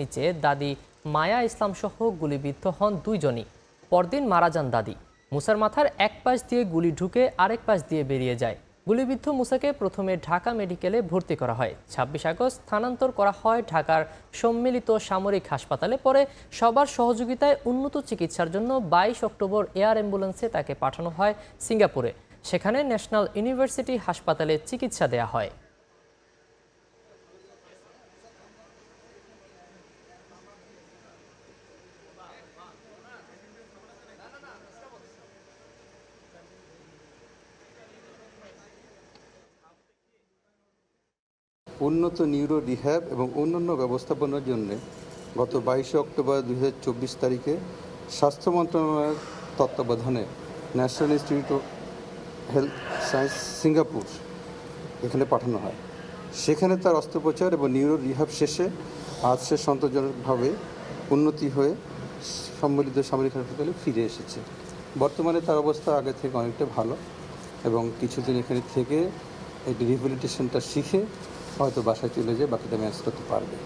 নিচে দাদি মায়া ইসলাম সহ গুলিবিদ্ধ হন দুইজনই। পরদিন মারা যান দাদি। মুসার মাথার এক পাশ দিয়ে গুলি ঢুকে আরেক পাশ দিয়ে বেরিয়ে যায়। গুলিবিদ্ধ মুসাকে প্রথমে ঢাকা মেডিকেলে ভর্তি করা হয়। ছাব্বিশ আগস্ট স্থানান্তর করা হয় ঢাকার সম্মিলিত সামরিক হাসপাতালে। পরে সবার সহযোগিতায় উন্নত চিকিৎসার জন্য বাইশ অক্টোবর এয়ার অ্যাম্বুলেন্সে তাকে পাঠানো হয় সিঙ্গাপুরে। সেখানে ন্যাশনাল ইউনিভার্সিটি হাসপাতালে চিকিৎসা দেয়া হয়। উন্নত নিউরো রিহ্যাব এবং অন্যান্য ব্যবস্থাপনার জন্য গত বাইশে অক্টোবর দু হাজার চব্বিশ তারিখে স্বাস্থ্য মন্ত্রণালয়ের তত্ত্বাবধানে national institute of health science Singapore এখানে পাঠানো হয়। সেখানে তার অস্ত্রোপচার এবং নিউরো রিহ্যাব শেষে আজ সে সন্তোষজনকভাবে উন্নতি হয়ে সম্মিলিত সামরিক হাসপাতালে ফিরে এসেছে। বর্তমানে তার অবস্থা আগে থেকে অনেকটা ভালো এবং কিছুদিন এখানে থেকে এই রিহ্যাবিলিটেশনটা শিখে হয়তো বাসায় চলে যেয়ে বাকিটা ম্যানেজ করতে পারবে।